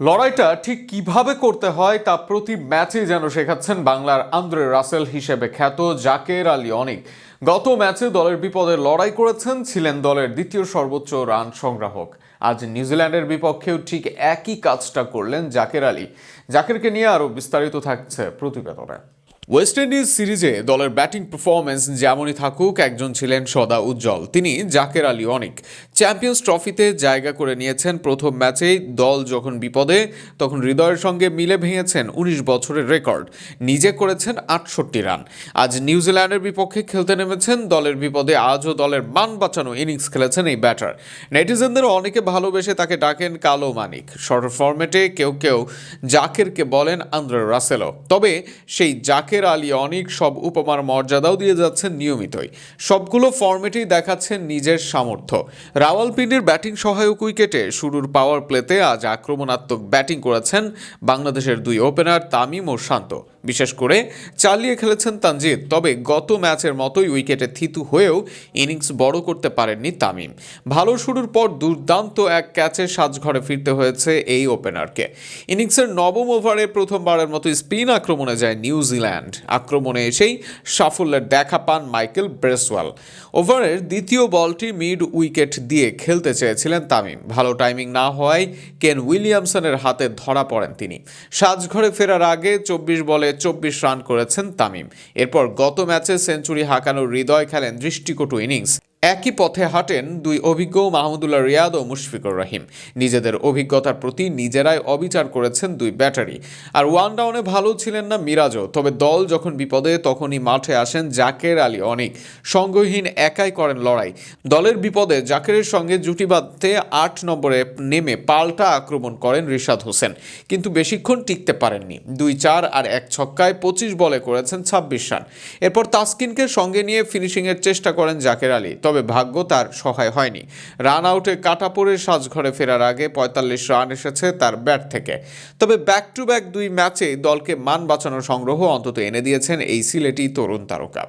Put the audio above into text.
লড়াইটা ঠিক কীভাবে করতে হয় তা প্রতি ম্যাচে যেন শেখাচ্ছেন বাংলার আন্দ্রে রাসেল হিসেবে খ্যাত জাকের আলী অনেক। গত ম্যাচে দলের বিপদে লড়াই করেছেন, ছিলেন দলের দ্বিতীয় সর্বোচ্চ রান সংগ্রাহক। আজ নিউজিল্যান্ডের বিপক্ষেও ঠিক একই কাজটা করলেন জাকের আলী। জাকেরকে নিয়ে আরও বিস্তারিত থাকছে প্রতিবেদনে। ওয়েস্ট ইন্ডিজ সিরিজে দলের ব্যাটিং পারফরমেন্স যেমনই থাকুক, একজন ছিলেন সদা উজ্জ্বল। তিনি জাকের আলী অনেক। চ্যাম্পিয়ন্স ট্রফিতে জায়গা করে নিয়েছেন প্রথম ম্যাচেই। দল যখন বিপদে, তখন হৃদয়ের সঙ্গে মিলে ভেঙেছেন উনিশ বছরের রেকর্ড। নিজে করেছেন আটষট্টি রান। আজ নিউজিল্যান্ডের বিপক্ষে খেলতে নেমেছেন। দলের বিপদে আজও দলের মান বাঁচানো ইনিংস খেলেছেন এই ব্যাটার। নেটিজেনদের অনেকে ভালোবেসে তাকে ডাকেন কালো মানিক। শর্ট ফরম্যাটে কেউ কেউ জাকেরকে বলেন আন্দ্রে রাসেলও। তবে সেই জাকের আলী অনেক সব উপমার মর্যাদাও দিয়ে যাচ্ছেন নিয়মিতই। সবগুলো ফর্মেটেই দেখাচ্ছেন নিজের সামর্থ্য। রাওয়ালপিন্ডির ব্যাটিং সহায়ক উইকেটে শুরুর পাওয়ার প্লেতে আজ আক্রমণাত্মক ব্যাটিং করেছেন বাংলাদেশের দুই ওপেনার তামিম ও শান্ত। বিশেষ করে চালিয়ে খেলেছেন তানজিদ। তবে গত ম্যাচের মতোই উইকেটে থিতু হয়েও ইনিংস বড় করতে পারেননি তামিম। ভালো শুরুর পর দুর্দান্ত এক ক্যাচে সাজঘরে ফিরতে হয়েছে এই ওপেনারকে। ইনিংসের নবম ওভারে প্রথমবারের মতো স্পিন আক্রমণে যায় নিউজিল্যান্ড আক্রমণে এসেই সাফল্যের দেখা পান মাইকেল ব্রেসওয়াল। ওভারের দ্বিতীয় বলটি মিড উইকেট দিয়ে খেলতে চেয়েছিলেন তামিম। ভালো টাইমিং না হওয়ায় কেন উইলিয়ামসনের হাতে ধরা পড়েন তিনি। সাজঘরে ফেরার আগে চব্বিশ বলে চব্বিশ রান করেছেন তামিম। এরপর গত ম্যাচে সেঞ্চুরি হাঁকানোর হৃদয় খেলেন দৃষ্টিকটু ইনিংস। একই পথে হাঁটেন দুই অভিজ্ঞ মাহমুদুল্লাহ রিয়াদ ও মুশফিকুর রহিম। নিজেদের অভিজ্ঞতার প্রতি নিজেরাই অবিচার করেছেন দুই ব্যাটারি। আর ওয়ান ডাউনে ভালো ছিলেন না মিরাজও, তবে দল যখন বিপদে তখনই মাঠে আসেন জাকের আলী অনেক। সঙ্গহীন একাই করেন লড়াই। দলের বিপদে জাকেরের সঙ্গে জুটি বাঁধতে আট নম্বরে নেমে পাল্টা আক্রমণ করেন রিশাদ হোসেন। কিন্তু বেশিক্ষণ টিকতে পারেননি। দুই চার আর এক ছক্কায় পঁচিশ বলে করেছেন ছাব্বিশ রান। এরপর তাসকিনকে সঙ্গে নিয়ে ফিনিশিংয়ের চেষ্টা করেন জাকের আলী। তবে ভাগ্য তার সহায় হয়নি। রান আউটে কাটা পড়ে সাজঘরে ফেরার আগে পঁয়তাল্লিশ রান এসেছে তার ব্যাট থেকে। তবে ব্যাক টু ব্যাক দুই ম্যাচে দলকে মান বাঁচানোর সংগ্রহ অন্তত এনে দিয়েছেন এই সিলেটি তরুণ তারকা।